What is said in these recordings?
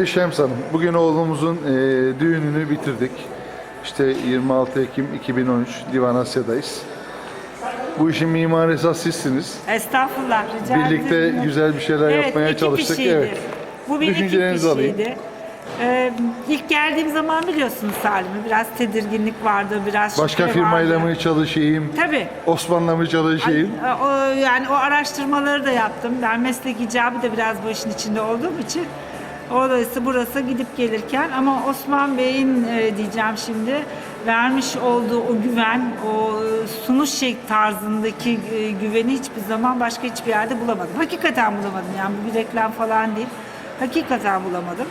Sevgili Şems Hanım, bugün oğlumuzun e, düğününü bitirdik. İşte 26 Ekim 2013 Divan Asya'dayız. Bu işin mimarı esas sizsiniz. Estağfurullah rica Birlikte ederim. güzel bir şeyler Evet, yapmaya ekip çalıştık. işiydi. Evet. Bu bir ekip Düşüncelerinizi alayım. işiydi. Ee, ilk geldiğim zaman biliyorsunuz Salim'i biraz tedirginlik vardı, biraz Başka şüphe firmayla vardı. mı çalışayım? Tabii. Osman'la mı çalışayım? O, yani o araştırmaları da yaptım. Ben meslek icabı da biraz bu işin içinde olduğum için. Orası burası gidip gelirken ama Osman Bey'in e, diyeceğim şimdi vermiş olduğu o güven, o e, sunuş şek tarzındaki e, güveni hiçbir zaman başka hiçbir yerde bulamadım. Hakikaten bulamadım yani bu bir reklam falan değil. Hakikaten bulamadım.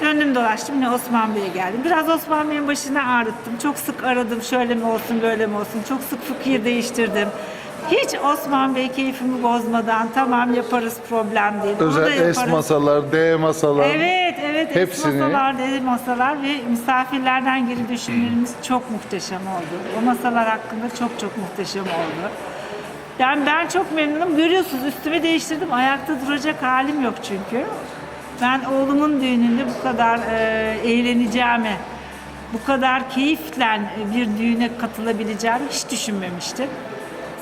Döndüm dolaştım yine Osman Bey'e geldim. Biraz Osman Bey'in başına ağrıttım. Çok sık aradım şöyle mi olsun böyle mi olsun. Çok sık fikir değiştirdim. Hiç Osman Bey keyfimi bozmadan tamam yaparız problem değil. Onu da Özel S yaparız. masalar, D masalar. Evet, evet. Hepsini- Hepsini. Masalar, dedi masalar ve misafirlerden geri dönüşümlerimiz çok muhteşem oldu. O masalar hakkında çok çok muhteşem oldu. Yani ben çok memnunum. Görüyorsunuz üstümü değiştirdim. Ayakta duracak halim yok çünkü. Ben oğlumun düğününde bu kadar e, eğleneceğimi, bu kadar keyifle bir düğüne katılabileceğimi hiç düşünmemiştim.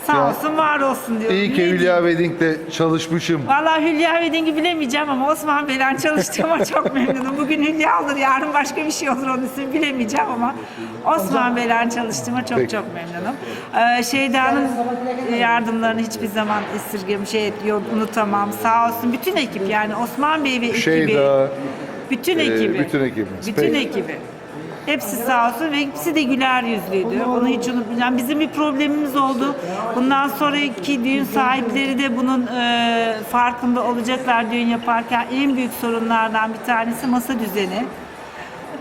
Sağ olsun, var olsun diyorum. İyi ki Ne diyeyim? Hülya Wedding'de çalışmışım. Vallahi Hülya Wedding'i bilemeyeceğim ama Osman Bey'le çalıştığıma çok memnunum. Bugün Hülya olur, yarın başka bir şey olur onun ismini bilemeyeceğim ama Osman Bey'le çalıştığıma çok Peki. çok memnunum. Ee, Şeyda'nın yardımlarını hiçbir zaman esirgem şey yok, unutamam. Sağ olsun bütün ekip yani Osman Bey ve ekibi. Şeyda, bütün e, ekibi. bütün ekibimiz. Bütün Peki. ekibi. Hepsi sağ olsun ve hepsi de güler yüzlüydü. Onu hiç unutmayacağım. Bizim bir problemimiz oldu. Bundan sonraki düğün sahipleri de bunun e, farkında olacaklar düğün yaparken. En büyük sorunlardan bir tanesi masa düzeni.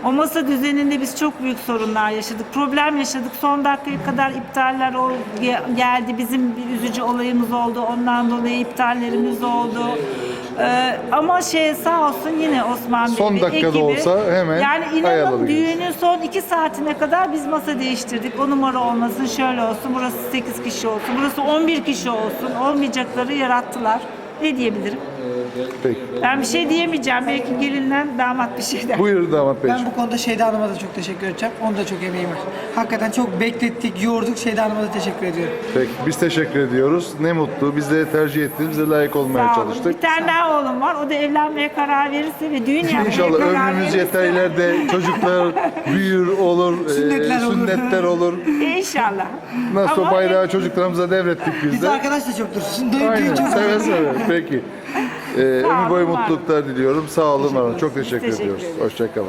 O masa düzeninde biz çok büyük sorunlar yaşadık. Problem yaşadık. Son dakikaya kadar iptaller ol, ge- geldi. Bizim bir üzücü olayımız oldu. Ondan dolayı iptallerimiz oldu. Ee, ama şey sağ olsun yine Osman Bey Son ve dakikada ekibi, olsa hemen Yani inanın ayarladık. düğünün son iki saatine kadar biz masa değiştirdik. O numara olmasın, şöyle olsun, burası 8 kişi olsun, burası 11 kişi olsun. Olmayacakları yarattılar. Ne diyebilirim? Peki. Ben bir şey diyemeyeceğim. Belki gelinden damat bir şey der. Buyur damat Bey. Ben bu konuda Şeyda Hanım'a da çok teşekkür edeceğim. Onun da çok emeği var. Hakikaten çok beklettik, yorduk. Şeyda Hanım'a da teşekkür ediyorum. Peki. Biz teşekkür ediyoruz. Ne mutlu. Biz de tercih ettiniz. Biz de layık olmaya Sağ olun. çalıştık. Bir tane daha oğlum var. O da evlenmeye karar verirse ve düğün yapmaya İnşallah karar ömrümüz verirse. yeter ileride çocuklar büyür olur, e, Sünnetler olur. sünnetler olur. İnşallah. Nasıl Ama bayrağı çocuklarımıza devrettik biz Biz de. arkadaş da çoktur. Şimdi düğün Aynen. çok Seve seve. Peki. Ee, ömür boyu mutluluklar diliyorum. Sağ olun. var olun. Çok teşekkür Teşekkür ediyoruz. Hoşçakalın.